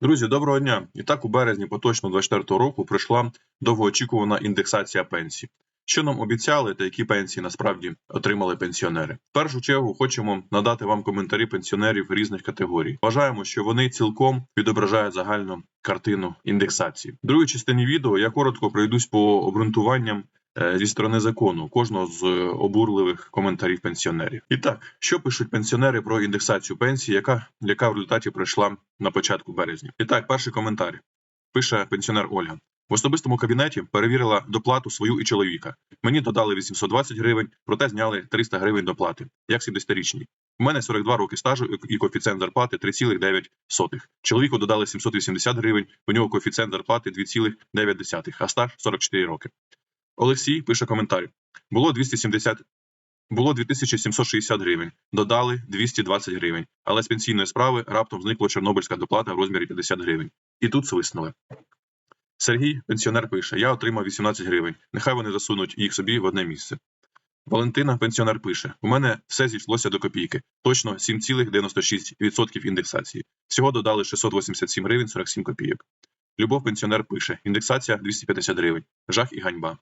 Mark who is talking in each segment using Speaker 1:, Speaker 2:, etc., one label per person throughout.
Speaker 1: Друзі, доброго дня! І так у березні поточного 24 року прийшла довгоочікувана індексація пенсій. Що нам обіцяли та які пенсії насправді отримали пенсіонери? В першу чергу хочемо надати вам коментарі пенсіонерів різних категорій. Вважаємо, що вони цілком відображають загальну картину індексації. В другій частині відео я коротко пройдусь по обґрунтуванням зі сторони закону кожного з е, обурливих коментарів пенсіонерів. І так, що пишуть пенсіонери про індексацію пенсії, яка, яка в результаті пройшла на початку березня? І так, перший коментар пише пенсіонер Ольга. В особистому кабінеті перевірила доплату свою і чоловіка. Мені додали 820 гривень, проте зняли 300 гривень доплати, як 70-річній. У мене 42 роки стажу і коефіцієнт зарплати 3,9. Чоловіку додали 780 гривень, у нього коефіцієнт зарплати 2,9, а стаж 44 роки. Олексій пише коментар. Було 270 було 2760 гривень, додали 220 гривень, але з пенсійної справи раптом зникла чорнобильська доплата в розмірі 50 гривень. І тут свиснули. Сергій, пенсіонер, пише: Я отримав 18 гривень. Нехай вони засунуть їх собі в одне місце. Валентина, пенсіонер, пише: У мене все зійшлося до копійки. Точно 7,96% індексації. Всього додали 687 гривень 47 копійок. Любов, пенсіонер, пише: індексація 250 гривень. Жах і ганьба.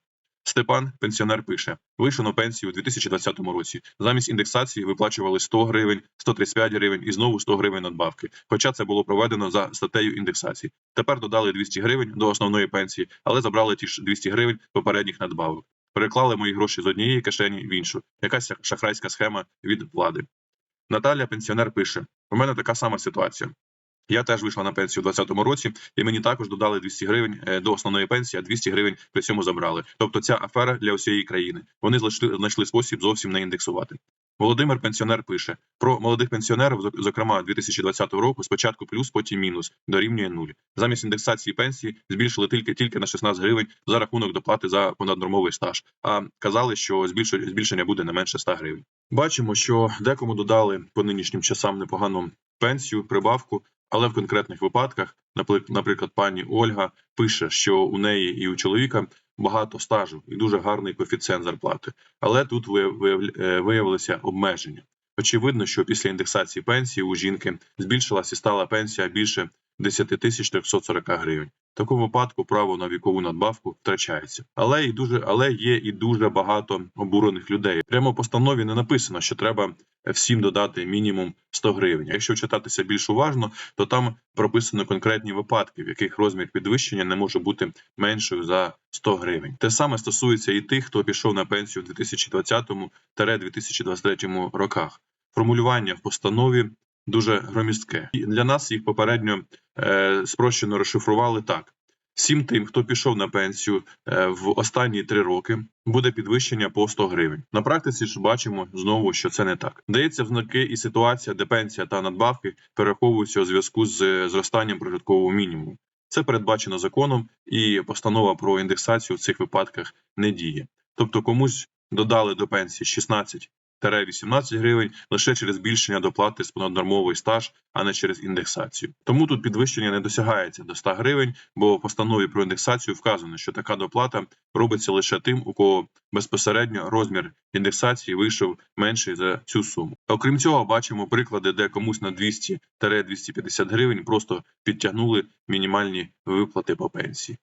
Speaker 1: Степан, пенсіонер, пише: вийшов на пенсію у 2020 році. Замість індексації виплачували 100 гривень, 135 гривень і знову 100 гривень надбавки. Хоча це було проведено за статтею індексації. Тепер додали 200 гривень до основної пенсії, але забрали ті ж 200 гривень попередніх надбавок. Переклали мої гроші з однієї кишені в іншу. Якась шахрайська схема від влади. Наталя, пенсіонер, пише: у мене така сама ситуація. Я теж вийшла на пенсію у 2020 році, і мені також додали 200 гривень е, до основної пенсії, а 200 гривень при цьому забрали. Тобто ця афера для всієї країни. Вони знайшли, спосіб зовсім не індексувати. Володимир пенсіонер пише про молодих пенсіонерів, зок- зокрема 2020 року, спочатку плюс, потім мінус дорівнює нуль. Замість індексації пенсії збільшили тільки тільки на 16 гривень за рахунок доплати за понаднормовий стаж. А казали, що збільшення буде не менше 100 гривень. Бачимо, що декому додали по нинішнім часам непогану пенсію, прибавку, але в конкретних випадках, наприклад, пані Ольга пише, що у неї і у чоловіка багато стажу і дуже гарний коефіцієнт зарплати. Але тут е, виявилися обмеження. Очевидно, що після індексації пенсії у жінки збільшилась і стала пенсія більше 10 тисяч 340 гривень. Такому випадку право на вікову надбавку втрачається. Але і дуже, але є і дуже багато обурених людей. Прямо в постанові не написано, що треба всім додати мінімум 100 гривень. Якщо читатися більш уважно, то там прописано конкретні випадки, в яких розмір підвищення не може бути меншою за 100 гривень. Те саме стосується і тих, хто пішов на пенсію в 2020-2023 роках. Формулювання в постанові дуже громістке. І для нас їх попередньо е, спрощено розшифрували так. Всім тим, хто пішов на пенсію е, в останні три роки, буде підвищення по 100 гривень. На практиці ж бачимо знову, що це не так. Дається в знаки і ситуація, де пенсія та надбавки перераховуються у зв'язку з е, зростанням прожиткового мінімуму. Це передбачено законом, і постанова про індексацію в цих випадках не діє. Тобто комусь додали до пенсії 16 18 гривень лише через збільшення доплати з понаднормовий стаж, а не через індексацію. Тому тут підвищення не досягається до 100 гривень, бо в постанові про індексацію вказано, що така доплата робиться лише тим, у кого безпосередньо розмір індексації вийшов менший за цю суму. Окрім цього, бачимо приклади, де комусь на 200-250 гривень просто підтягнули мінімальні виплати по пенсії.